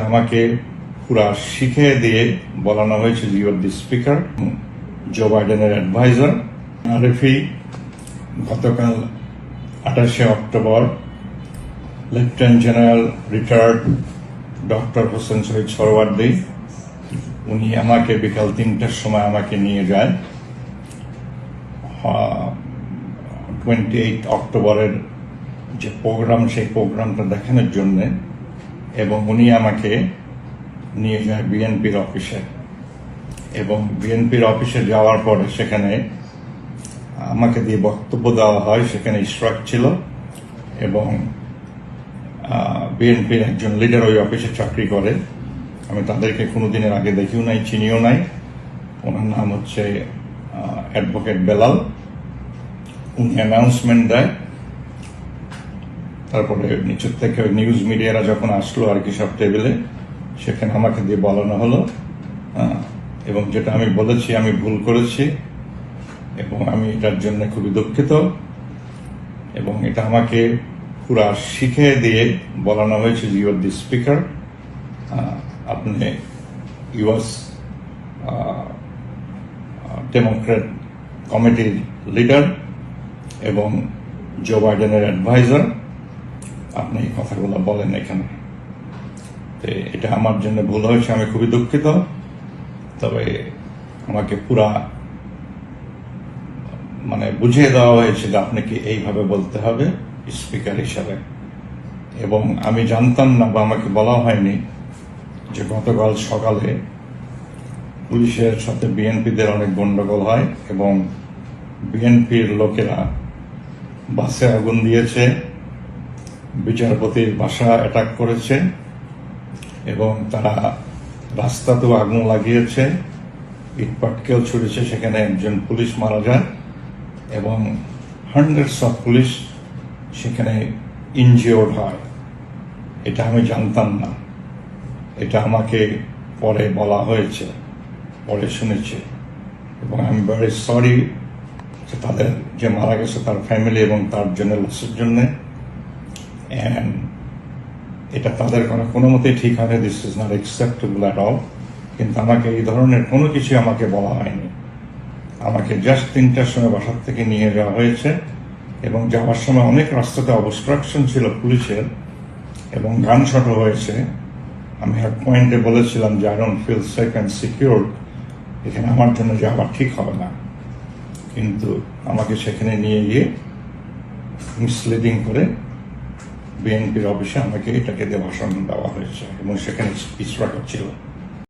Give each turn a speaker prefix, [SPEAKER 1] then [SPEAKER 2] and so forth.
[SPEAKER 1] আমাকে পুরা শিখে দিয়ে বলানো হয়েছে যে ইউর দি স্পিকার জো বাইডেনের অ্যাডভাইজার আরএফি গতকাল আঠাশে October lieutenant general retired doctor Hossain Shahid Suhrawardy উনি আমাকে বিকাল তিনটার সময় আমাকে নিয়ে যায়। টোয়েন্টি এইট অক্টোবরের যে প্রোগ্রাম সেই প্রোগ্রামটা দেখানোর জন্য এবং উনি আমাকে নিয়ে যায় বিএনপির অফিসে। এবং বিএনপির অফিসে যাওয়ার পরে সেখানে আমাকে দিয়ে বক্তব্য দেওয়া হয়, সেখানে ইশরাক ছিল এবং বিএনপির একজন লিডার ওই অফিসে চাকরি করে। আমি তাদেরকে কোনোদিনের আগে দেখিও নাই, চিনিও নাই। ওনার নাম হচ্ছে অ্যাডভোকেট বেলাল। উনি অ্যানাউন্সমেন্ট দেয়। তারপরে নিচের থেকে নিউজ মিডিয়ারা যখন আসলো আর কি সব টেবিলে সেখানে আমাকে দিয়ে বলানো হলো। এবং যেটা আমি বলেছি, আমি ভুল করেছি এবং আমি এটার জন্য খুবই দুঃখিত। এবং এটা আমাকে পুরা শিখে দিয়ে বলানো হয়েছে যে ইউর দি স্পিকার আপনি ইউএস ডেমোক্রেট কমিটির লিডার এবং জো বাইডেনের অ্যাডভাইজার আপনি এই কথাগুলো বলেন এখানে। তো এটা আমার জন্য ভুল হয়েছে, আমি খুবই দুঃখিত। তবে আমাকে পুরা মানে বুঝিয়ে দেওয়া হয়েছে যে আপনাকে এইভাবে বলতে হবে স্পিকার হিসাবে। এবং আমি জানতাম না বা আমাকে বলা হয়নি যে গতকাল সকালে পুলিশের সাথে বিএনপিদের অনেক গন্ডগোল হয় এবং বিএনপির লোকেরা বাসে আগুন দিয়েছে। বিচারপতির বাসা অ্যাটাক করেছে এবং তারা রাস্তাতেও আগুন লাগিয়েছে, ইটপাটকেল ছুড়েছে, সেখানে একজন পুলিশ মারা যায় এবং হান্ড্রেডস অফ পুলিশ সেখানে ইনজিওর্ড হয়। এটা আমি জানতাম না। এটা আমাকে পরে বলা হয়েছে, পরে শুনেছি। এবং আমি ভেরি সরি যে তাদের যে মারা গেছে তার ফ্যামিলি এবং তার জন্য লসের জন্য। অ্যান্ড এটা তাদের কোনো মতেই ঠিক হয়নি this is not acceptable at all কিন্তু আমাকে এই ধরনের কোনো কিছু আমাকে বলা হয়নি। আমাকে জাস্ট তিনটার সময় বাসার থেকে নিয়ে যাওয়া হয়েছে। এবং যাওয়ার সময় অনেক রাস্তাতে অবস্ট্রাকশন ছিল পুলিশের, এবং গান শট হয়েছে। আমি এক পয়েন্টে বলেছিলাম যে I don't feel safe and secure এখানে আমার জন্য যাওয়া ঠিক হবে না। কিন্তু আমাকে সেখানে নিয়ে গিয়ে মিসলিডিং করে বিএনপির অফিসে আমাকে এটাকে দেওয়া সম্মান দেওয়া হয়েছে এবং সেখানে ইসরাক ছিল।